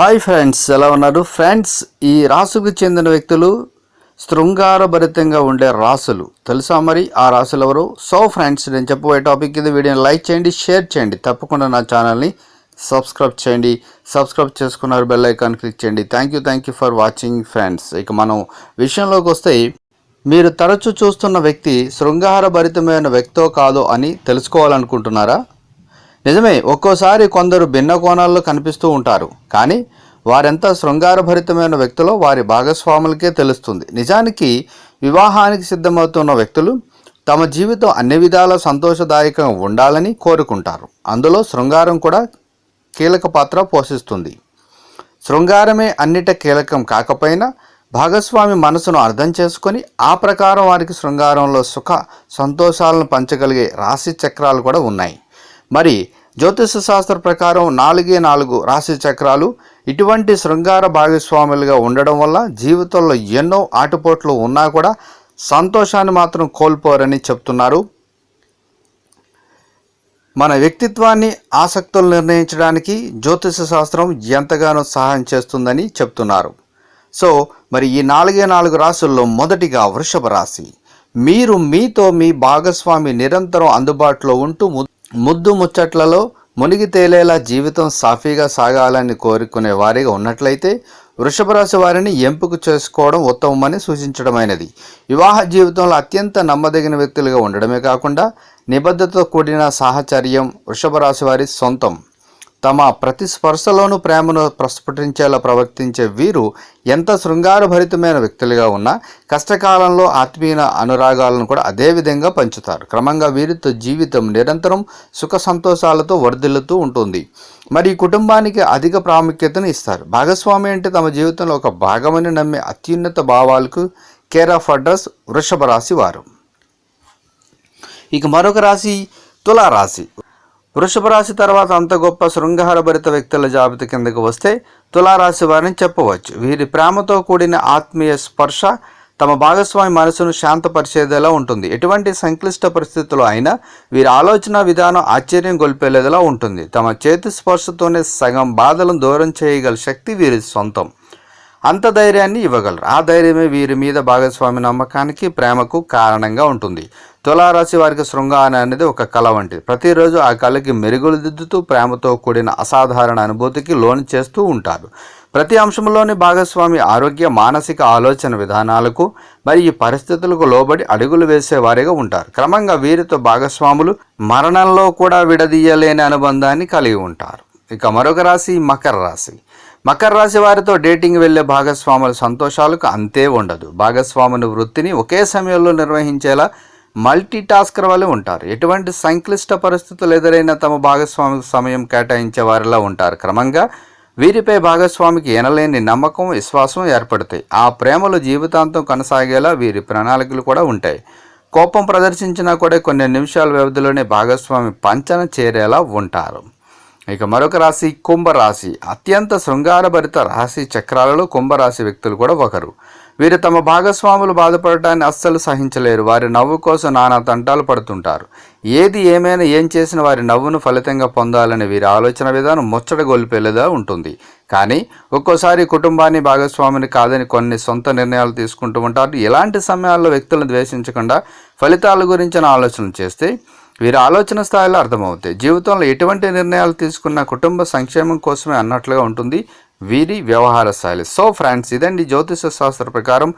Hi friends ఎలా ఉన్నారు? Friends ఈ రాసుకు చెందిన వ్యక్తులు శృంగారభరితంగా ఉండే రాసులు తెలుసా మరి? ఆ రాసులు ఎవరు? సో ఫ్రెండ్స్ నేను చెప్పబోయే టాపిక్ ఇది. వీడియోని లైక్ చేయండి షేర్ చేయండి. తప్పకుండా నా ఛానల్ని సబ్స్క్రైబ్ చేయండి. సబ్స్క్రైబ్ చేసుకున్నారు బెల్ ఐకాన్ క్లిక్ చేయండి. Thank you thank you for watching friends. ఇక మనం విషయంలోకి వస్తే మీరు తరచూ చూస్తున్న వ్యక్తి శృంగారభరితమైన వ్యక్తో కాదో అని తెలుసుకోవాలనుకుంటున్నారా? నిజమే ఒక్కోసారి కొందరు భిన్న కోణాల్లో కనిపిస్తూ ఉంటారు కానీ వారెంత శృంగారభరితమైన వ్యక్తులో వారి భాగస్వాములకే తెలుస్తుంది. నిజానికి వివాహానికి సిద్ధమవుతున్న వ్యక్తులు తమ జీవితం అన్ని విధాల సంతోషదాయకంగా ఉండాలని కోరుకుంటారు. అందులో శృంగారం కూడా కీలక పాత్ర పోషిస్తుంది. శృంగారమే అన్నిట కీలకం కాకపోయినా భాగస్వామి మనసును అర్థం చేసుకొని ఆ ప్రకారం వారికి శృంగారంలో సుఖ సంతోషాలను పంచగలిగే రాశి చక్రాలు కూడా ఉన్నాయి. మరి జ్యోతిష శాస్త్ర ప్రకారం నాలుగే నాలుగు రాశి చక్రాలు ఇటువంటి శృంగార భాగస్వాములుగా ఉండడం వల్ల జీవితంలో ఎన్నో ఆటుపోట్లు ఉన్నా కూడా సంతోషాన్ని మాత్రం కోల్పోరని చెప్తున్నారు. మన వ్యక్తిత్వాన్ని ఆసక్తులు నిర్ణయించడానికి జ్యోతిష శాస్త్రం ఎంతగానో సహాయం చేస్తుందని చెప్తున్నారు. సో మరి ఈ నాలుగే నాలుగు రాశుల్లో మొదటిగా వృషభ రాశి. మీరు మీతో మీ భాగస్వామి నిరంతరం అందుబాటులో ఉంటూ ముద్దు ముచ్చట్లలో మునిగి తేలేలా జీవితం సాఫీగా సాగాలని కోరుకునే వారిగా ఉన్నట్లయితే వృషభ రాశి వారిని ఎంపిక చేసుకోవడం ఉత్తమమని సూచించడమైనది. వివాహ జీవితంలో అత్యంత నమ్మదగిన వ్యక్తులుగా ఉండడమే కాకుండా నిబద్ధతతో కూడిన సాహచర్యం వృషభ రాశి వారి సొంతం. తమ ప్రతి స్పర్శలోనూ ప్రేమను ప్రస్ఫుటించేలా ప్రవర్తించే వీరు ఎంత శృంగారభరితమైన వ్యక్తులుగా ఉన్నా కష్టకాలంలో ఆత్మీయ అనురాగాలను కూడా అదే విధంగా పంచుతారు. క్రమంగా వీరితో జీవితం నిరంతరం సుఖ సంతోషాలతో వర్ధిల్లుతూ ఉంటుంది. మరి కుటుంబానికి అధిక ప్రాముఖ్యతను ఇస్తారు. భాగస్వామి అంటే తమ జీవితంలో ఒక భాగమని నమ్మే అత్యున్నత భావాలకు కేర్ ఆఫ్ అడ్రస్ వృషభ రాశి వారు. ఇక మరొక రాశి తులారాశి. వృషభ రాశి తర్వాత అంత గొప్ప శృంగారభరిత వ్యక్తుల జాబితా కిందకు వస్తే తులారాశి వారిని చెప్పవచ్చు. వీరి ప్రేమతో కూడిన ఆత్మీయ స్పర్శ తమ భాగస్వామి మనసును శాంతపరిచేదేలా ఉంటుంది. ఎటువంటి సంక్లిష్ట పరిస్థితుల్లో అయినా వీరి ఆలోచన విధానం ఆశ్చర్యం గొల్పేలేదిలా ఉంటుంది. తమ చేతి స్పర్శతోనే సగం బాధలను దూరం చేయగల శక్తి వీరి సొంతం. అంత ధైర్యాన్ని ఇవ్వగలరు. ఆ ధైర్యమే వీరి మీద భాగస్వామి నమ్మకానికి ప్రేమకు కారణంగా ఉంటుంది. తులారాశి వారికి శృంగారం అనేది ఒక కళ వంటిది. ప్రతిరోజు ఆ కళకి మెరుగులు దిద్దుతూ ప్రేమతో కూడిన అసాధారణ అనుభూతికి లోన్ చేస్తూ ఉంటారు. ప్రతి అంశంలోని భాగస్వామి ఆరోగ్య మానసిక ఆలోచన విధానాలకు మరి ఈ పరిస్థితులకు లోబడి అడుగులు వేసేవారిగా ఉంటారు. క్రమంగా వీరితో భాగస్వాములు మరణంలో కూడా విడదీయలేని అనుబంధాన్ని కలిగి ఉంటారు. ఇక మరొక రాశి మకర రాశి. మకర రాశి వారితో డేటింగ్ వెళ్ళే భాగస్వాముల సంతోషాలకు అంతే ఉండదు. భాగస్వాముని వృత్తిని ఒకే సమయంలో నిర్వహించేలా మల్టీ టాస్కర్ ఉంటారు. ఎటువంటి సంక్లిష్ట పరిస్థితులు ఎదురైనా తమ భాగస్వామికి సమయం కేటాయించే వారిలా ఉంటారు. క్రమంగా వీరిపై భాగస్వామికి ఎనలేని నమ్మకం విశ్వాసం ఏర్పడతాయి. ఆ ప్రేమలు జీవితాంతం కొనసాగేలా వీరి ప్రణాళికలు కూడా ఉంటాయి. కోపం ప్రదర్శించినా కూడా కొన్ని నిమిషాల వ్యవధిలోనే భాగస్వామి పంచన చేరేలా ఉంటారు. ఇక మరొక రాశి కుంభరాశి. అత్యంత శృంగారభరిత రాశి చక్రాలలో కుంభరాశి వ్యక్తులు కూడా ఒకరు. వీరు తమ భాగస్వాములు బాధపడటాన్ని అస్సలు సహించలేరు. వారి నవ్వు కోసం నానా తంటాలు పడుతుంటారు. ఏది ఏమైనా ఏం చేసిన వారి నవ్వును ఫలితంగా పొందాలని వీరి ఆలోచన విధానం ముచ్చట గొలిపేలేదా ఉంటుంది. కానీ ఒక్కోసారి కుటుంబాన్ని భాగస్వామిని కాదని కొన్ని సొంత నిర్ణయాలు తీసుకుంటూ ఉంటారు. ఇలాంటి సమయాల్లో వ్యక్తులను ద్వేషించకుండా ఫలితాల గురించిన ఆలోచన చేస్తే వీరి ఆలోచన స్థాయిలో అర్థమవుతాయి. జీవితంలో ఎటువంటి నిర్ణయాలు తీసుకున్న కుటుంబ సంక్షేమం కోసమే అన్నట్లుగా ఉంటుంది వీరి వ్యవహార శైలి. సో ఫ్రెండ్స్ ఇదండి జ్యోతిష శాస్త్ర ప్రకారం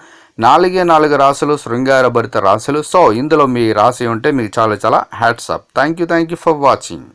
నాలుగే నాలుగు రాసులు శృంగారభరిత రాశులు. సో ఇందులో మీ రాశి ఉంటే మీకు చాలా చాలా hats off thank you thank you for watching.